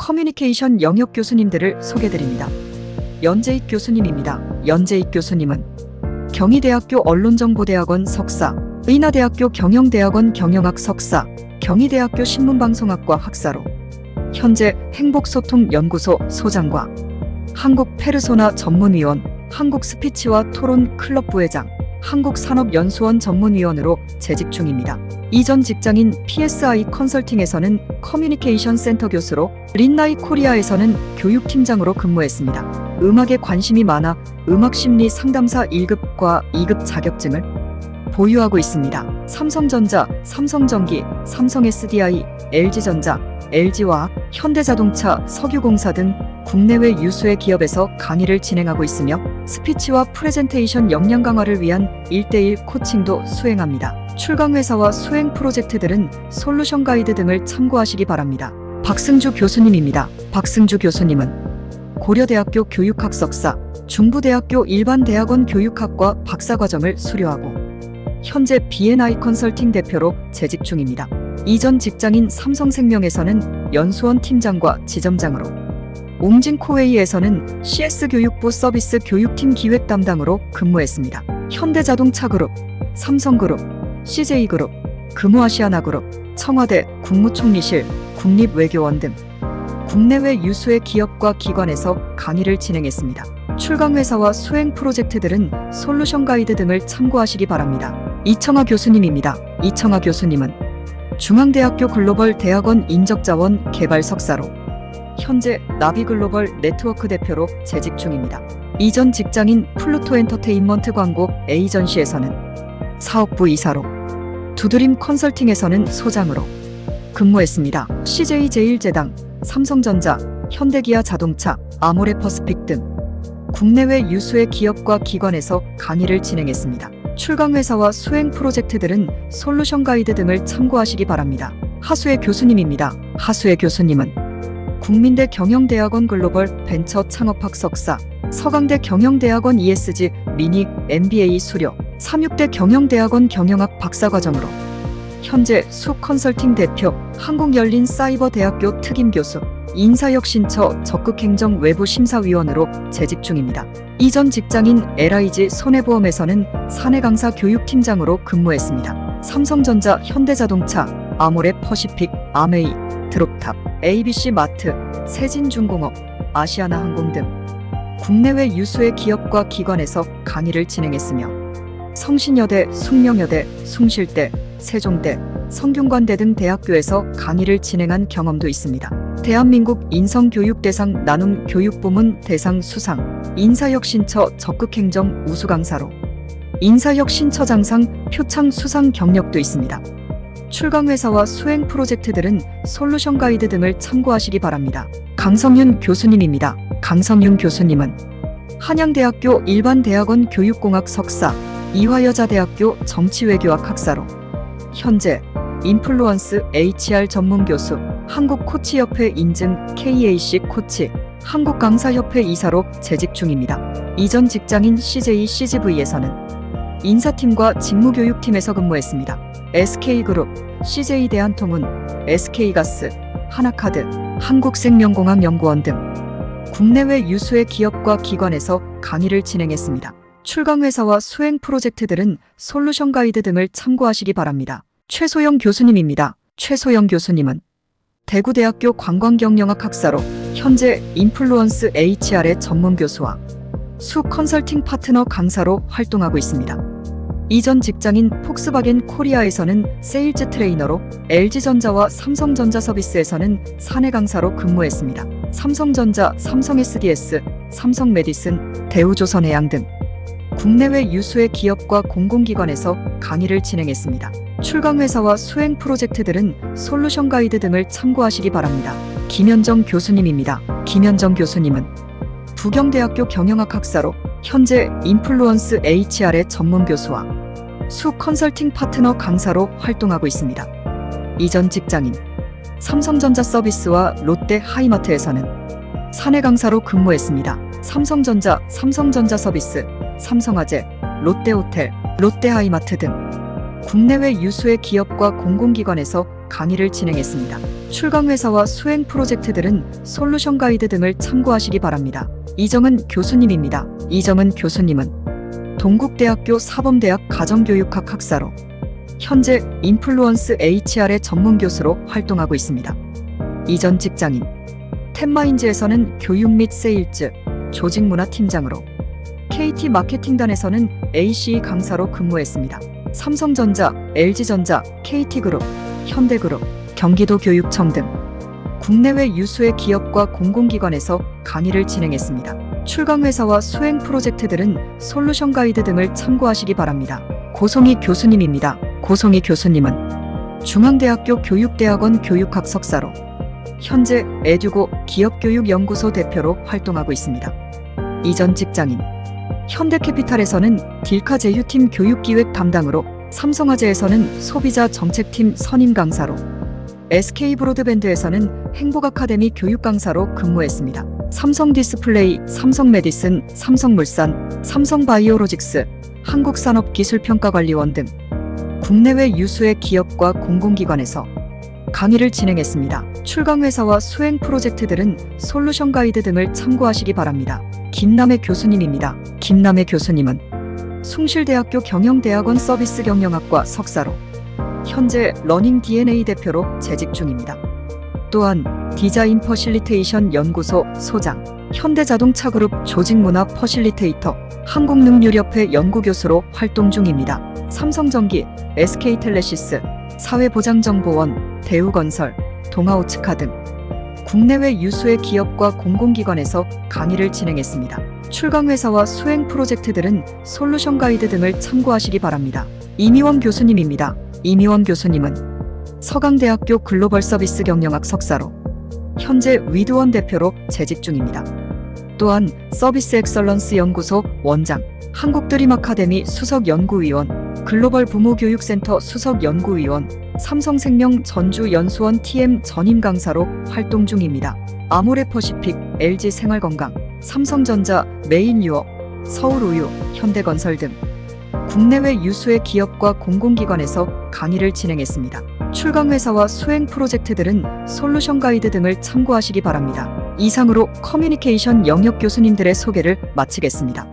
커뮤니케이션 영역 교수님들을 소개드립니다. 연재익 교수님입니다. 연재익 교수님은 경희대학교 언론정보대학원 석사, 의나대학교 경영대학원 경영학 석사, 경희대학교 신문방송학과 학사로 현재 행복소통연구소 소장과 한국 페르소나 전문위원, 한국 스피치와 토론 클럽 부회장, 한국산업연수원 전문위원으로 재직 중입니다. 이전 직장인 PSI 컨설팅에서는 커뮤니케이션 센터 교수로 린나이 코리아에서는 교육팀장으로 근무했습니다. 음악에 관심이 많아 음악 심리 상담사 1급과 2급 자격증을 보유하고 있습니다. 삼성전자, 삼성전기, 삼성 SDI, LG전자, LG화학, 현대자동차, 석유공사 등 국내외 유수의 기업에서 강의를 진행하고 있으며 스피치와 프레젠테이션 역량 강화를 위한 1대1 코칭도 수행합니다. 출강 회사와 수행 프로젝트들은 솔루션 가이드 등을 참고하시기 바랍니다. 박승주 교수님입니다. 박승주 교수님은 고려대학교 교육학 석사, 중부대학교 일반대학원 교육학과 박사과정을 수료하고 현재 B&I 컨설팅 대표로 재직 중입니다. 이전 직장인 삼성생명에서는 연수원 팀장과 지점장으로 옹진코웨이에서는 CS 교육부 서비스 교육팀 기획 담당으로 근무했습니다. 현대자동차그룹, 삼성그룹, CJ그룹, 금호아시아나그룹, 청와대 국무총리실, 국립외교원 등 국내외 유수의 기업과 기관에서 강의를 진행했습니다. 출강 회사와 수행 프로젝트들은 솔루션 가이드 등을 참고하시기 바랍니다. 이청아 교수님입니다. 이청아 교수님은 중앙대학교 글로벌 대학원 인적자원 개발 석사로 현재 나비글로벌 네트워크 대표로 재직 중입니다. 이전 직장인 플루토 엔터테인먼트 광고 에이전시에서는 사업부 이사로 두드림 컨설팅에서는 소장으로 근무했습니다. CJ 제일제당, 삼성전자, 현대기아 자동차, 아모레 퍼스픽 등 국내외 유수의 기업과 기관에서 강의를 진행했습니다. 출강 회사와 수행 프로젝트들은 솔루션 가이드 등을 참고하시기 바랍니다. 하수의 교수님입니다. 하수의 교수님은 국민대 경영대학원 글로벌 벤처 창업학 석사, 서강대 경영대학원 ESG 미니 MBA 수료, 삼육대 경영대학원 경영학 박사과정으로 현재 수 컨설팅 대표, 한국열린 사이버대학교 특임교수, 인사혁신처 적극행정 외부심사위원으로 재직 중입니다. 이전 직장인 LIG 손해보험에서는 사내 강사 교육팀장으로 근무했습니다. 삼성전자, 현대자동차, 아모레 퍼시픽, 아메이, 드롭탑, ABC 마트, 세진중공업, 아시아나항공 등 국내외 유수의 기업과 기관에서 강의를 진행했으며 성신여대, 숙명여대, 숭실대, 세종대, 성균관대 등 대학교에서 강의를 진행한 경험도 있습니다. 대한민국 인성교육대상 나눔 교육부문 대상 수상, 인사혁신처 적극행정 우수강사로 인사혁신처장상 표창 수상 경력도 있습니다. 출강 회사와 수행 프로젝트들은 솔루션 가이드 등을 참고하시기 바랍니다. 강성윤 교수님입니다. 강성윤 교수님은 한양대학교 일반대학원 교육공학 석사, 이화여자대학교 정치외교학 학사로 현재 인플루언스 HR 전문 교수, 한국 코치협회 인증 KAC 코치, 한국 강사협회 이사로 재직 중입니다. 이전 직장인 CJ CGV에서는 인사팀과 직무교육팀에서 근무했습니다. SK그룹, CJ대한통운, SK가스, 하나카드, 한국생명공학 연구원 등 국내외 유수의 기업과 기관에서 강의를 진행했습니다. 출강 회사와 수행 프로젝트들은 솔루션 가이드 등을 참고하시기 바랍니다. 최소영 교수님입니다. 최소영 교수님은 대구대학교 관광경영학 학사로 현재 인플루언스 HR의 전문 교수와 수 컨설팅 파트너 강사로 활동하고 있습니다. 이전 직장인 폭스바겐 코리아에서는 세일즈 트레이너로 LG전자와 삼성전자 서비스에서는 사내 강사로 근무했습니다. 삼성전자, 삼성 SDS, 삼성 메디슨, 대우조선해양 등 국내외 유수의 기업과 공공기관에서 강의를 진행했습니다. 출강 회사와 수행 프로젝트들은 솔루션 가이드 등을 참고하시기 바랍니다. 김현정 교수님입니다. 김현정 교수님은 부경대학교 경영학 학사로 현재 인플루언스 HR의 전문 교수와 수 컨설팅 파트너 강사로 활동하고 있습니다. 이전 직장인 삼성전자 서비스와 롯데 하이마트에서는 사내 강사로 근무했습니다. 삼성전자, 삼성전자 서비스, 삼성화재, 롯데호텔, 롯데하이마트 등 국내외 유수의 기업과 공공기관에서 강의를 진행했습니다. 출강 회사와 수행 프로젝트들은 솔루션 가이드 등을 참고하시기 바랍니다. 이정은 교수님입니다. 이정은 교수님은 동국대학교 사범대학 가정교육학 학사로 현재 인플루언스 HR의 전문 교수로 활동하고 있습니다. 이전 직장인 템마인즈에서는 교육 및 세일즈, 조직문화 팀장으로 KT 마케팅단에서는 AC 강사로 근무했습니다. 삼성전자, LG전자, KT그룹, 현대그룹, 경기도교육청 등 국내외 유수의 기업과 공공기관에서 강의를 진행했습니다. 출강회사와 수행 프로젝트들은 솔루션 가이드 등을 참고하시기 바랍니다. 고송희 교수님입니다. 고송희 교수님은 중앙대학교 교육대학원 교육학 석사로 현재 에듀고 기업교육연구소 대표로 활동하고 있습니다. 이전 직장인 현대캐피탈에서는 딜카 제휴팀 교육기획 담당으로 삼성화재에서는 소비자 정책팀 선임 강사로 SK 브로드밴드에서는 행복아카데미 교육 강사로 근무했습니다. 삼성 디스플레이, 삼성 메디슨, 삼성물산, 삼성바이오로직스, 한국산업기술평가관리원 등 국내외 유수의 기업과 공공기관에서 강의를 진행했습니다. 출강회사와 수행 프로젝트들은 솔루션 가이드 등을 참고하시기 바랍니다. 김남혜 교수님입니다. 김남혜 교수님은 숭실대학교 경영대학원 서비스 경영학과 석사로 현재 러닝 DNA 대표로 재직 중입니다. 또한 디자인 퍼실리테이션 연구소 소장, 현대자동차그룹 조직문화 퍼실리테이터, 한국능률협회 연구교수로 활동 중입니다. 삼성전기, SK텔레시스, 사회보장정보원, 대우건설, 동아오츠카 등 국내외 유수의 기업과 공공기관에서 강의를 진행했습니다. 출강회사와 수행 프로젝트들은 솔루션 가이드 등을 참고하시기 바랍니다. 이미원 교수님입니다. 이미원 교수님은 서강대학교 글로벌 서비스 경영학 석사로 현재 위드원 대표로 재직 중입니다. 또한 서비스 엑설런스 연구소 원장, 한국드림 아카데미 수석 연구위원, 글로벌 부모 교육센터 수석 연구위원, 삼성생명 전주 연수원 TM 전임 강사로 활동 중입니다. 아모레 퍼시픽, LG 생활건강, 삼성전자, 메인유업, 서울우유, 현대건설 등 국내외 유수의 기업과 공공기관에서 강의를 진행했습니다. 출강회사와 수행 프로젝트들은 솔루션 가이드 등을 참고하시기 바랍니다. 이상으로 커뮤니케이션 영역 교수님들의 소개를 마치겠습니다.